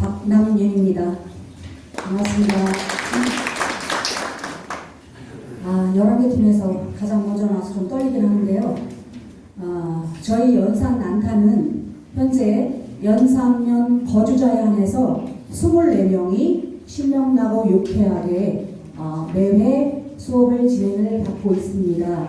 박남윤입니다. 반갑습니다. 아, 11개 팀에서 가장 먼저 나와서 좀 떨리긴 하는데요. 아, 저희 연산 난타는 현재 연상면 거주자에 한해서 24명이 신명나고 6회 아래 아, 매회 수업을 진행을 받고 있습니다.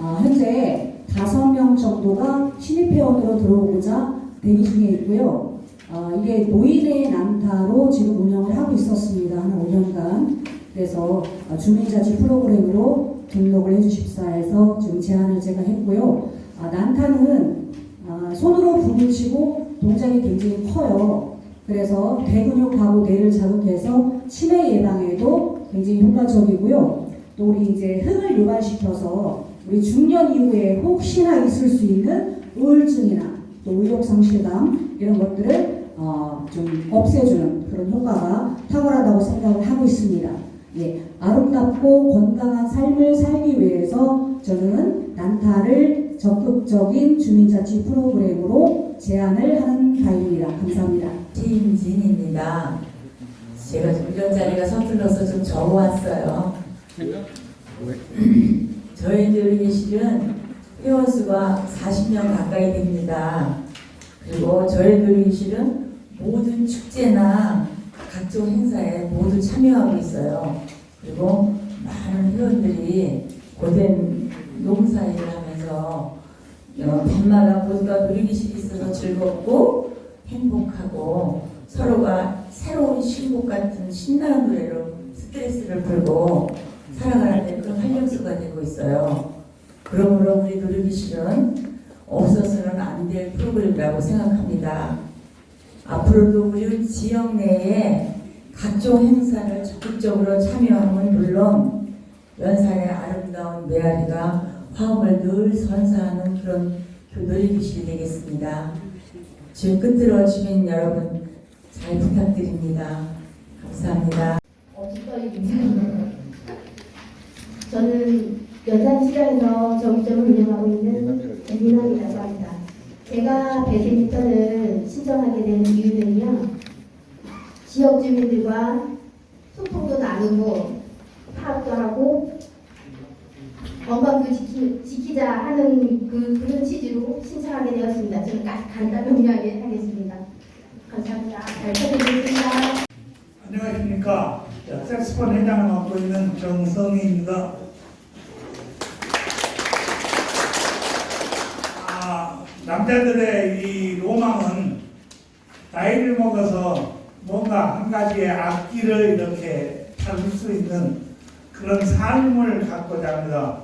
아, 현재 5명 정도가 신입회원으로 들어오고자 대기 중에 있고요. 아, 이게 노인의 난타로 지금 운영을 하고 있었습니다. 한 5년간. 그래서 아, 주민자치 프로그램으로 등록을 해주십사 해서 지금 제안을 제가 했고요. 아, 난타는 아, 손으로 부을 치고 동작이 굉장히 커요. 그래서 대근육하고 뇌를 자극해서 치매 예방에도 굉장히 효과적이고요. 또 우리 이제 흥을 유발시켜서 우리 중년 이후에 혹시나 있을 수 있는 우울증이나 또 의욕 상실감 이런 것들을 어, 좀 없애주는 그런 효과가 탁월하다고 생각을 하고 있습니다. 예, 아름답고 건강한 삶을 살기 위해서 저는 난타를 적극적인 주민자치 프로그램으로 제안을 하는 바입니다. 감사합니다. 김진입니다. 제가 좀 이런 자리가 서툴러서 좀 적어왔어요. 저희들이 실은 회원수가 40명 가까이 됩니다. 그리고 저희들이 실은 모든 축제나 각종 행사에 모두 참여하고 있어요. 그리고 많은 회원들이 고된 농사일을 하면서 어, 밤마다 모두가 놀이기실이 있어서 즐겁고 행복하고 서로가 새로운 신곡 같은 신나는 노래로 스트레스를 풀고 살아가는 데 그런 활력소가 되고 있어요. 그러므로 우리 놀이기실은 없어서는 안 될 프로그램이라고 생각합니다. 앞으로도 우리 지역 내에 각종 행사를 적극적으로 참여함은 물론 연산의 아름다운 메아리가 화음을 늘 선사하는 그런 놀이기실이 되겠습니다. 지금 끝들어 주민 여러분 잘 부탁드립니다. 감사합니다. 저는 연산시장에서 정점을 운영하고 있는 민원이라고 합니다. 제가 배드민턴을 신청하게 된 이유는요. 지역 주민들과 소통도 나누고 파악도 하고 건강도 지키, 지키 자 하는 그, 그런 취지로 신청하게 되었습니다. 저는 가- 간단 명료하게 하겠습니다. 감사합니다. 잘 부탁드리겠습니다. 안녕하십니까. 자, 색스폰 회장을 맡고 있는 정성희입니다. 아, 남자들의 이 로망은 나이를 먹어서 뭔가 한 가지의 악기를 이렇게 다룰 수 있는 그런 삶을 갖고자 합니다.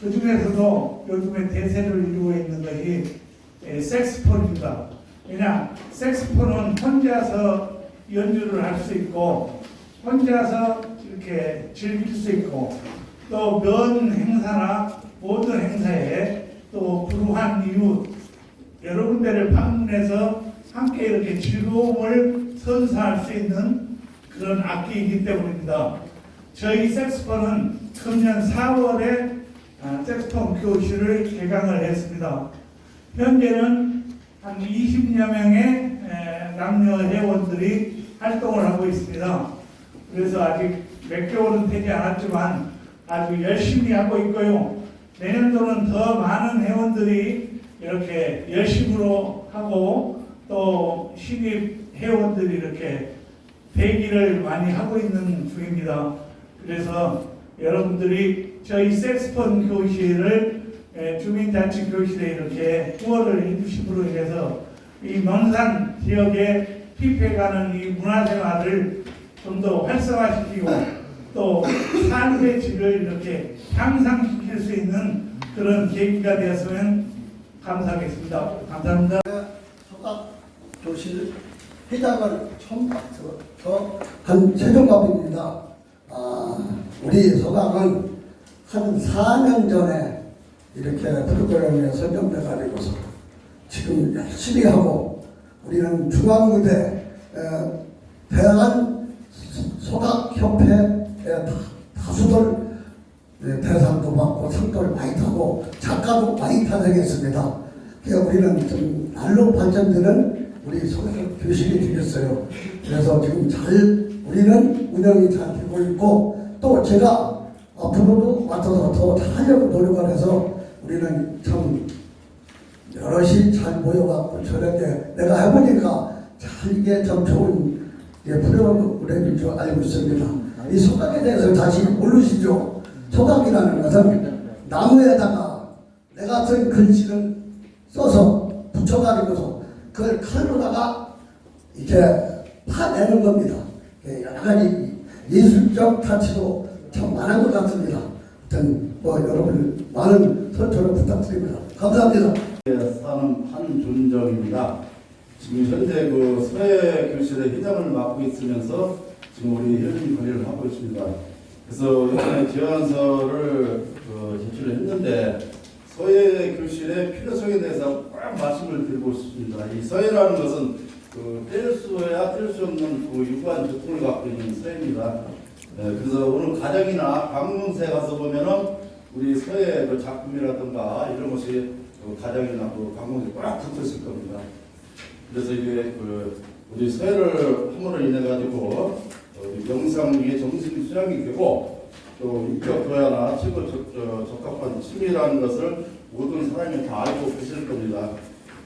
그 중에서도 요즘에 대세를 이루고 있는 것이 에, 색스폰입니다. 왜냐, 색스폰은 혼자서 연주를 할 수 있고, 혼자서 이렇게 즐길 수 있고, 또 면 행사나 모든 행사에 또 불우한 이웃, 여러 군데를 방문해서 함께 이렇게 즐거움을 선사할 수 있는 그런 악기이기 때문입니다. 저희 색스폰은 금년 4월에 아, 색스폰 교실을 개강을 했습니다. 현재는 한 20여 명의 에, 남녀 회원들이 활동을 하고 있습니다. 그래서 아직 몇 개월은 되지 않았지만 아주 열심히 하고 있고요. 내년도는 더 많은 회원들이 이렇게 열심으로 하고 또 신입 회원들이 이렇게 대기를 많이 하고 있는 중입니다. 그래서 여러분들이 저희 색스폰 교실을 에, 주민자치 교실에 이렇게 후원을 해주심으로 인해서 이 먼산 지역에 피폐가는 이 문화생활을 좀 더 활성화시키고 또 삶의 질을 이렇게 향상시킬 수 있는 그런 계기가 되었으면 감사하겠습니다. 감사합니다. 소각 교실 회장을 처음 한 최종갑입니다. 아, 우리 소각은 한 4년 전에 이렇게 프로그램에 선정돼 가지고서 지금 열심히 하고 우리는 중앙무대 에, 대한 소각협회 다수들 네, 대상도 받고 상도를 많이 타고 작가도 많이 탄생했습니다. 그러니까 우리는 좀 날로 발전되는 우리 서울 교실이 되겠어요. 그래서 지금 잘 우리는 운영이 잘 되고 있고 또 제가 앞으로도 맡아서 더 하려고 노력을 해서 우리는 참 여럿이 잘 모여갖고 저녁에 내가 해보니까 잘 이게 참 좋은 예, 프로그램인 줄 알고 있습니다. 이 소각에 대해서 다시 모르시죠? 소각이라는 것은 나무에다가 내 같은 글씨를 써서 붙여가지고서 그걸 칼로다가 이렇게 파내는 겁니다. 예, 여러 가지 예술적 가치도 참 많은 것 같습니다. 하여튼 뭐 여러분 많은 선처를 부탁드립니다. 감사합니다. 사는 한준정입니다. 지금 현재 그 서해 교실의 회장을 맡고 있으면서 지금 우리 혈중 관리를 하고 있습니다. 그래서 제안서를 그 제출을 했는데 서해 교실의 필요성에 대해서 꼭 말씀을 드리고 싶습니다. 이 서해라는 것은 그 뗄 수야 뗄 수 없는 그 유구한 전통을 갖고 있는 서해입니다. 예, 그래서 오늘 가정이나 방문세 가서 보면은 우리 서해 그 작품이라든가 이런 것이 그 가정이나 그 방문에 꽉 붙어 있을 겁니다. 그래서 이게 그 우리 서해를 함으로 인해 가지고 어, 명상의 정신 수양이 되고 또 인격 교야나 치고 적합한 취미라는 것을 모든 사람이 다 알고 계실 겁니다.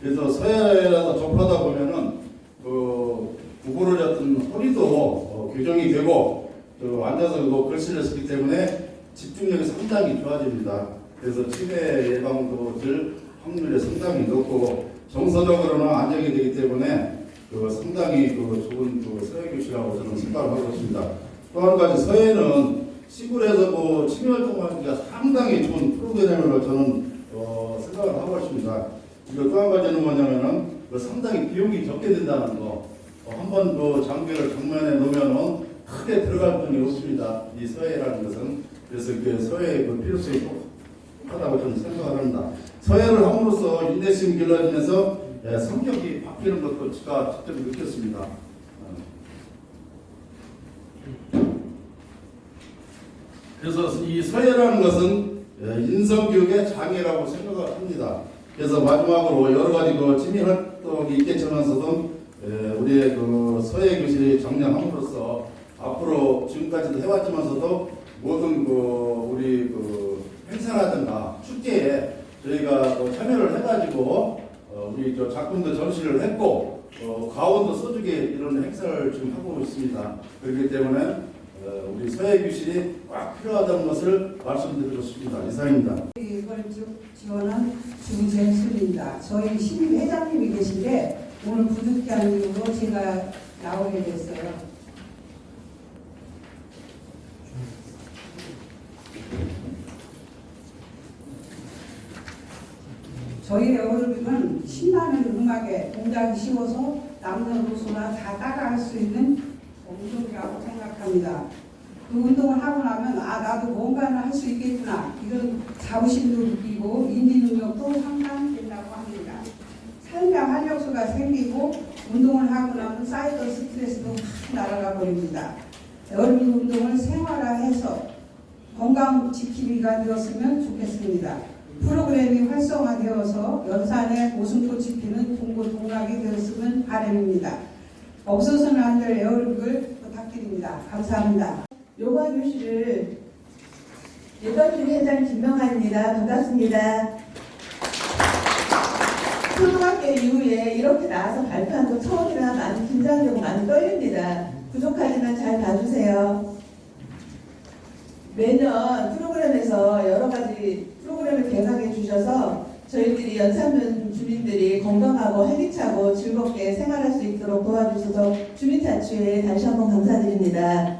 그래서 서해에서 접하다 보면은 그 구부러졌던 허리도 어, 교정이 되고 또 앉아서 그 글씨를 쓰기 때문에 집중력이 상당히 좋아집니다. 그래서 치매 예방도 될 확률이 상당히 높고 정서적으로는 안정이 되기 때문에 그 상당히 그 좋은 그 서해 교실이라고 저는 생각을 하고 있습니다. 또 한 가지 서해는 시골에서 뭐 취미 활동하기가 상당히 좋은 프로그램으로 저는 어, 생각을 하고 있습니다. 그리고 또 한 가지는 뭐냐면은 그 상당히 비용이 적게 된다는 거. 어, 한번 그 장비를 정면에 놓으면은 크게 들어갈 돈이 없습니다. 이 서해라는 것은 그래서 그 서해의 그 필요성이 꼭 하다고 저는 생각을 합니다. 서해를 함으로써 인내심이 길러지면서 예, 성격이 바뀌는 것도 제가 직접 느꼈습니다. 어. 그래서 이 서해라는 것은 예, 인성교육의 장애라고 생각을 합니다. 그래서 마지막으로 여러 가지 그 취미 활동이 있겠지만서도 예, 우리의 그 서해 교실이 정량함으로써 앞으로 지금까지도 해왔지만서도 모든 그 우리 그 행사라든가 축제에 저희가 또 참여를 해가지고 어, 우리 저 작품도 전시를 했고 어, 가원도 써주게 이런 행사를 지금 하고 있습니다. 그렇기 때문에 어, 우리 서해 교실이 꽉 필요하다는 것을 말씀드리고 싶습니다. 이상입니다. 이걸 지- 지원한 주재술입니다. 저희 시민 회장님이 계신데 오늘 부득이한 이유로 제가 나오게 됐어요. 저희 어른은 신나는 음악에 동작이 쉬워서 남녀노소나 다 따라할 수 있는 운동이라고 생각합니다. 그 운동을 하고 나면 아 나도 뭔가를 할 수 있겠구나 이런 자부심도 느끼고 인지 능력도 향상된다고 합니다. 삶의 활력소가 생기고 운동을 하고 나면 쌓이던 스트레스도 확 날아가 버립니다. 여름 운동을 생활화해서 건강 지킴이가 되었으면 좋겠습니다. 프로그램이 활성화되어서 연산에 고슴꽃이 피는 동고 동락이 되었으면 바람입니다. 없어서는 안될 에어로빅을 부탁드립니다. 감사합니다. 요가 교실을 예전주 회장 김명아입니다. 반갑습니다. 초등학교 이후에 이렇게 나와서 발표한 거 처음이라 많이 긴장되고 많이 떨립니다. 부족하지만 잘 봐주세요. 매년 프로그램에서 여러 가지 개방해 주셔서 저희들이 연산면 주민들이 건강하고 활기차고 즐겁게 생활할 수 있도록 도와주셔서 주민자치회 다시 한번 감사드립니다.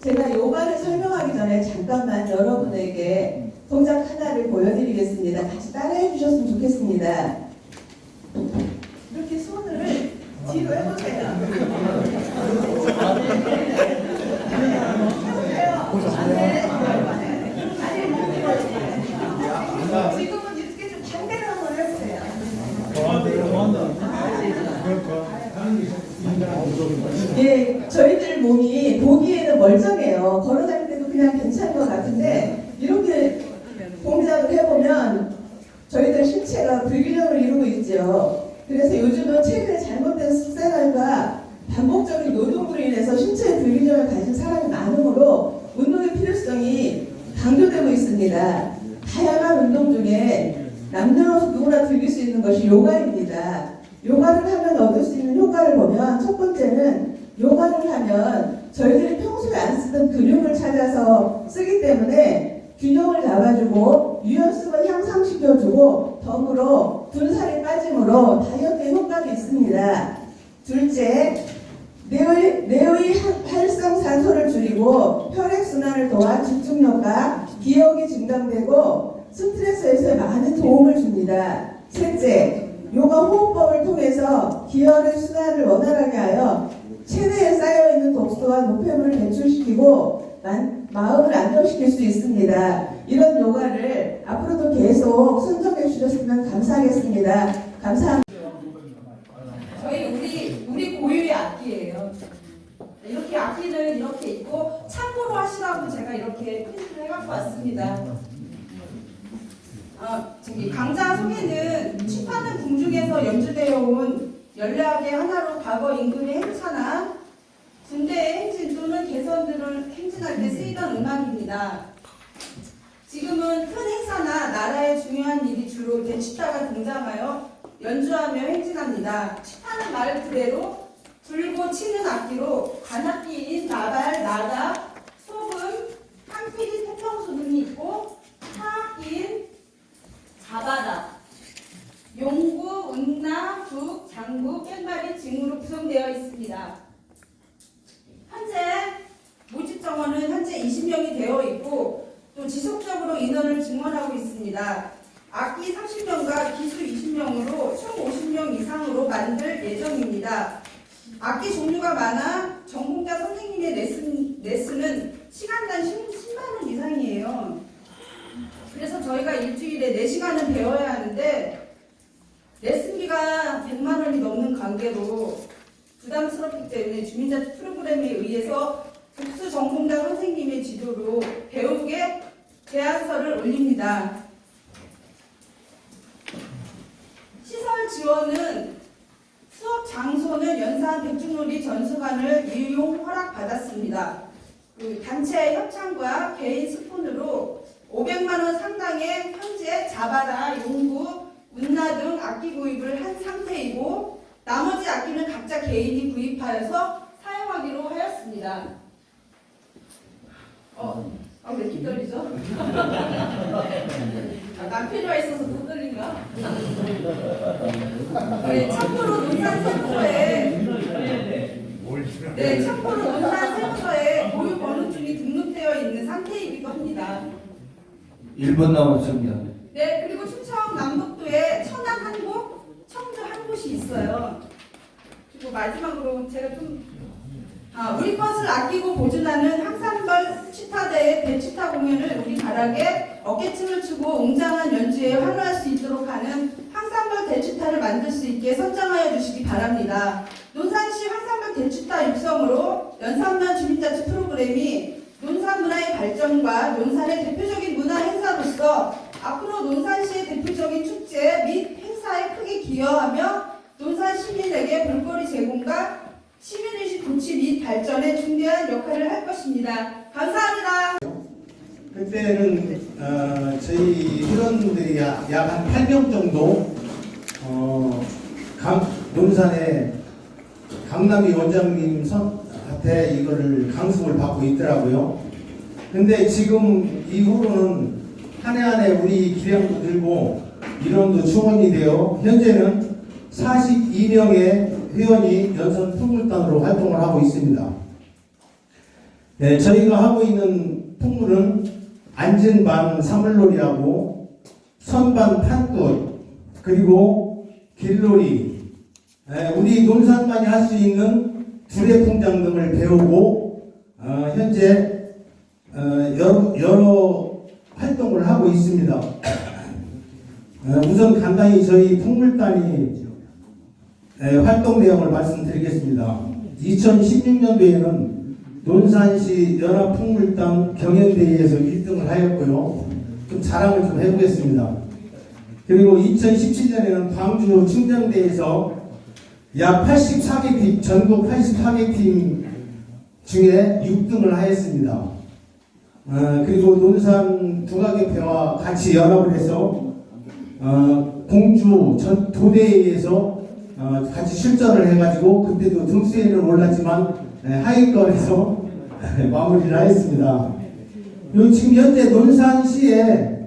제가 요가를 설명하기 전에 잠깐만 여러분에게 동작 하나를 보여드리겠습니다. 같이 따라해 주셨으면 좋겠습니다. 이렇게 손을 뒤로 해보세요. 지금은 이렇게 좀 반대로 한번 해보세요. 예, 저희들 몸이 보기에는 멀쩡해요. 걸어다닐 때도 그냥 괜찮은 것 같은데 이렇게 동작을 해보면 저희들 신체가 불균형을 이루고 있죠. 그래서 요즘은 최근에 잘못된 생활과 반복적인 노동으로 인해서 신체의 불균형을 가진 사람이 많으므로 운동의 필요성이 강조되고 있습니다. 남녀노소 누구나 즐길 수 있는 것이 요가입니다. 요가를 하면 얻을 수 있는 효과를 보면 첫 번째는 요가를 하면 저희들이 평소에 안 쓰던 근육을 찾아서 쓰기 때문에 균형을 잡아주고 유연성을 향상시켜주고 덤으로 분살이 빠짐으로 다이어트에 효과가 있습니다. 둘째, 뇌의, 뇌의 활성산소를 줄이고 혈액순환을 도와 집중력과 기억이 증강되고 스트레스에서 많은 도움을 줍니다. 셋째, 요가 호흡법을 통해서 기혈의 순환을 원활하게 하여 체내에 쌓여있는 독소와 노폐물을 배출시키고 만- 마음을 안정시킬 수 있습니다. 이런 요가를 앞으로도 계속 선정해 주셨으면 감사하겠습니다. 감사합니다. 저희 우리 우리 고유의 악기예요. 이렇게 악기를 이렇게 있고 참고로 하시라고 제가 이렇게 해갖고 왔습니다. 아, 저기 강좌 소개는 취파는 궁중에서 연주되어 온 연례악의 하나로 과거 임금의 행차나 군대의 행진 또는 개선들을 행진할 때 쓰이던 음악입니다. 지금은 큰 행사나 나라의 중요한 일이 주로 대치타가 등장하여 연주하며 행진합니다. 치타는 말 그대로 불고 치는 악기로 관악기인 나발, 나다, 소금, 한필이 태평소 등이 있고 타악기인 자바다, 용구, 운나, 북, 장구, 꽹발이 징으로 구성되어 있습니다. 현재 모집 정원은 현재 20명이 되어 있고 또 지속적으로 인원을 증원하고 있습니다. 악기 30명과 기수 20명으로 총 50명 이상으로 만들 예정입니다. 악기 종류가 많아 전공자 선생님의 레슨, 레슨은 시간당 10 만 원 이상이에요. 그래서 저희가 일주일에 4시간은 배워야 하는데 레슨비가 100만 원이 관계로 부담스럽기 때문에 주민자치 프로그램에 의해서 복수 전공자 선생님의 지도로 배우게 제안서를 올립니다. 시설 지원은 수업 장소는 연산 백중놀이 전수관을 이용 허락받았습니다. 그 단체 협찬과 개인 스폰으로 500만 원 상당의 현재 자바라, 용구, 운나 등 악기 구입을 한 상태이고 나머지 악기는 각자 개인이 구입하여서 사용하기로 하였습니다. 어, 아, 왜 이렇게 떨리죠? 아, 남편이 와 있어서 또 떨린가? 네, 참고로 논산 세무서에 네, 참고로 논산 세무서에 보유 번호증이 등록되어 있는 상태이기도 합니다. 1번 남았습니다. 네, 그리고 충청 남북도에 천안 한 곳, 청주 한 곳이 있어요. 그리고 마지막으로 제가 좀 아, 우리 것을 아끼고 보존하는 항산벌 치타대의 대치타 공연을 우리 가락에 어깨춤을 추고 웅장한 연주에 환호할 수 있도록 하는 항산벌 대치타를 만들 수 있게 선정하여 주시기 바랍니다. 논산시 항산벌 대치타 육성으로 연산면 주민자치 프로그램이 논산 문화의 발전과 논산의 대표적인 문화 행사로서 앞으로 논산시의 대표적인 축제 및 행사에 크게 기여하며 논산 시민에게 볼거리 제공과 시민의식 고취 및 발전에 중대한 역할을 할 것입니다. 감사합니다. 그때는 어, 저희 회원들이 약한 8명 정도 어, 강, 논산의 강남이 원장님 선한테 이거를 강습을 받고 있더라고요. 근데 지금 이후로는 한 해 한 해 우리 기량도 들고 인원도 충원이 되어 현재는 42명의 회원이 연선 풍물단으로 활동을 하고 있습니다. 네, 저희가 하고 있는 풍물은 안전반 사물놀이하고 선반 판꽃 그리고 길놀이 네, 우리 논산만이 할 수 있는 두레풍장 등을 배우고 어, 현재 어, 여러, 여러 활동을 하고 있습니다. 어, 우선 간단히 저희 풍물단이 네, 활동 내용을 말씀드리겠습니다. 2016년도에는 논산시 연합풍물단 경연대회에서 1등을 하였고요. 좀 자랑을 좀 해보겠습니다. 그리고 2017년에는 광주 충정대에서 약 84개 팀, 전국 84개 팀 중에 6등을 하였습니다. 어, 그리고 논산 국악협회와 같이 연합을 해서 어, 공주 전 도대회에서 어, 같이 출전을 해가지고 그때도 등수에는 올랐지만 예, 하위권에서 마무리를 하였습니다. 그리고 지금 현재 논산시에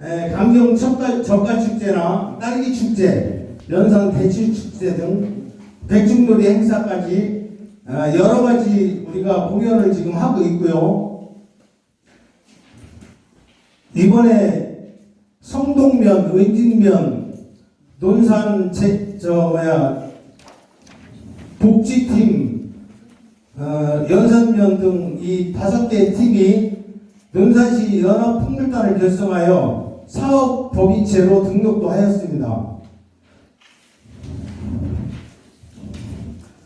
에, 강경 젓갈 축제나 딸기 축제, 연산 대추 축제 등 백중놀이 행사까지 어, 여러 가지 우리가 공연을 지금 하고 있고요. 이번에 성동면, 은진면, 논산 제, 저 뭐야 복지팀, 어, 연산면 등 이 다섯 개 팀이 논산시 연합풍물단을 결성하여 사업 법인체로 등록도 하였습니다.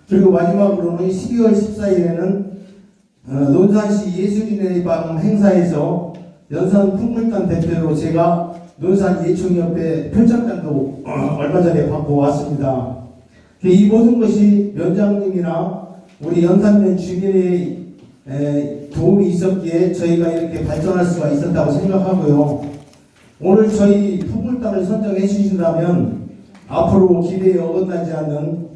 그리고 마지막으로는 12월 14일에는 어, 논산시 예술인의 밤 행사에서 연산 풍물단 대표로 제가 논산 예총협회 표창장도 어, 얼마 전에 받고 왔습니다. 이 모든 것이 위원장님이나 우리 연산면 주민의 에, 도움이 있었기에 저희가 이렇게 발전할 수가 있었다고 생각하고요. 오늘 저희 풍물단을 선정해 주신다면 앞으로 기대에 어긋나지 않는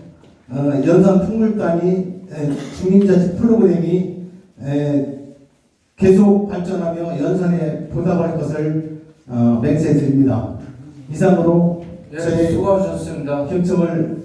어, 연산 풍물단이 에, 주민자치 프로그램이 에, 계속 발전하며 연산에 보답할 것을 어, 맹세 드립니다. 이상으로 네, 저희 수고하셨습니다. 경청을